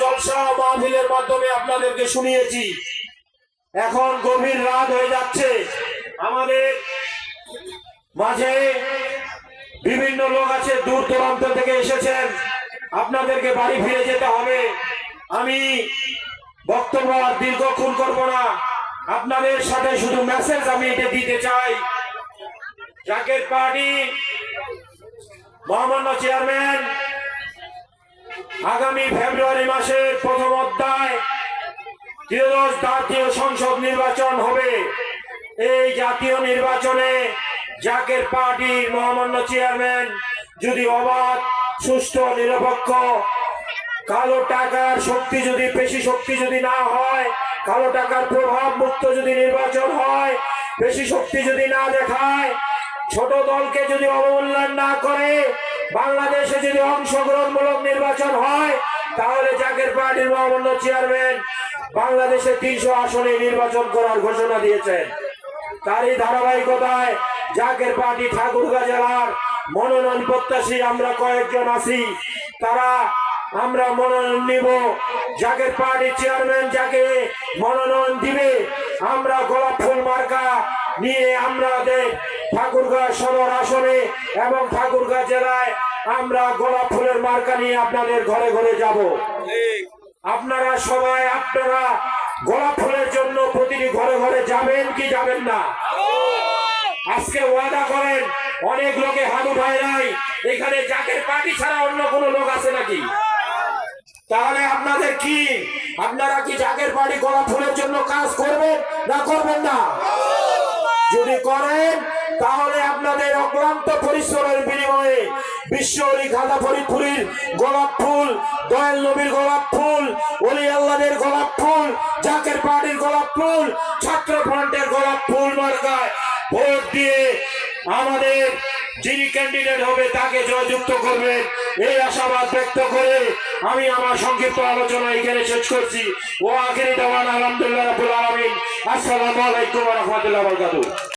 জলসা মাহফিলের মাধ্যমে আপনাদেরকে শুনিয়েছি। এখন গভীর রাত হয়ে যাচ্ছে। আমাদের মাঝে বিভিন্ন লোক আছে, দূর দূরান্ত থেকে এসেছেন। আপনাদেরকে বাড়ি ফিরে যেতে হবে। আমি বক্তব্য আর দীর্ঘক্ষণ করব না। আপনাদের সাথে শুধু মেসেজ আমি এটা দিতে চাই। জাকের পার্টি, মহামান্য চেয়ারম্যান আগামী ফেব্রুয়ারি মাসের প্রথম অধ্যায় ত্রিদশ জাতীয় সংসদ নির্বাচন হবে। এই জাতীয় নির্বাচনে জাকের পার্টির মহামান্য চেয়ারম্যান যদি অবাধ, সুষ্ঠু, নিরপেক্ষ, কালো টাকার শক্তি যদি বেশি শক্তি যদি না হয়, কালো টাকার প্রভাব মুক্ত যদি নির্বাচন হয় বেশি শক্তি যদি না দেখায়, ছোট দলকে যদি অবমূল্যায়ন না করে বাংলাদেশে যদি অংশগ্রহণমূলক নির্বাচন হয়, তাহলে জাকের পার্টির মহামান্য চেয়ারম্যান বাংলাদেশে তিনশো আসনে নির্বাচন করার ঘোষণা দিয়েছেন। তারই ধারাবাহিকতায় জাকের পার্টি ঠাকুরগাঁ জেলার মনোনয়ন প্রত্যাশী আমরা কয়েকজন আছি। তারা, আমরা মনোনয়ন নিব। জাকের পার্টির চেয়ারম্যান যাকে মনোনয়ন দিবে, আমরা গোলাপ ফুল মার্কা নিয়ে আমাদের ঠাকুরগাঁ সদর আসনে এবং ঠাকুরগাঁ জেলায় আমরা গোলাপ ফুলের মার্কা নিয়ে আপনাদের ঘরে ঘরে যাব। আপনারা সবাই, আপনারা গোলাপ ফুলের জন্য প্রতিটি ঘরে ঘরে যাবেন কি যাবেন না? আজকে ওয়াদা করেন, অনেক লোকে হাত উঠায় নাই, এখানে জাকের পার্টি ছাড়া অন্য কোনো লোক আছে নাকি? তাহলে আপনাদের কি? আপনারা কি জাকের পার্টি গোলাপ ফুলের জন্য কাজ করবেন না করবেন না? অক্লান্ত পরিশ্রমের বিনিময়ে বিশ্ব অলি খাদা ফরিদপুরীর গোলাপ ফুল, দয়াল নবীর গোলাপ ফুল অলি আল্লাদের গোলাপ ফুল, জাকের পার্টির গোলাপ ফুল, ছাত্র ফ্রন্টের গোলাপ ফুল মার্কায় ভোট দিয়ে আমাদের যিনি ক্যান্ডিডেট হবে তাকে জয়যুক্ত করবেন। এই আশাবাদ ব্যক্ত করে আমি আমার সংক্ষিপ্ত আলোচনা এখানে শেষ করছি। ও আখেরি দেওয়ান আলহামদুলিল্লাহ রাব্বুল আলামিন। আসসালামু আলাইকুম রাহমাতুল্লাহি বারাকাতুহু।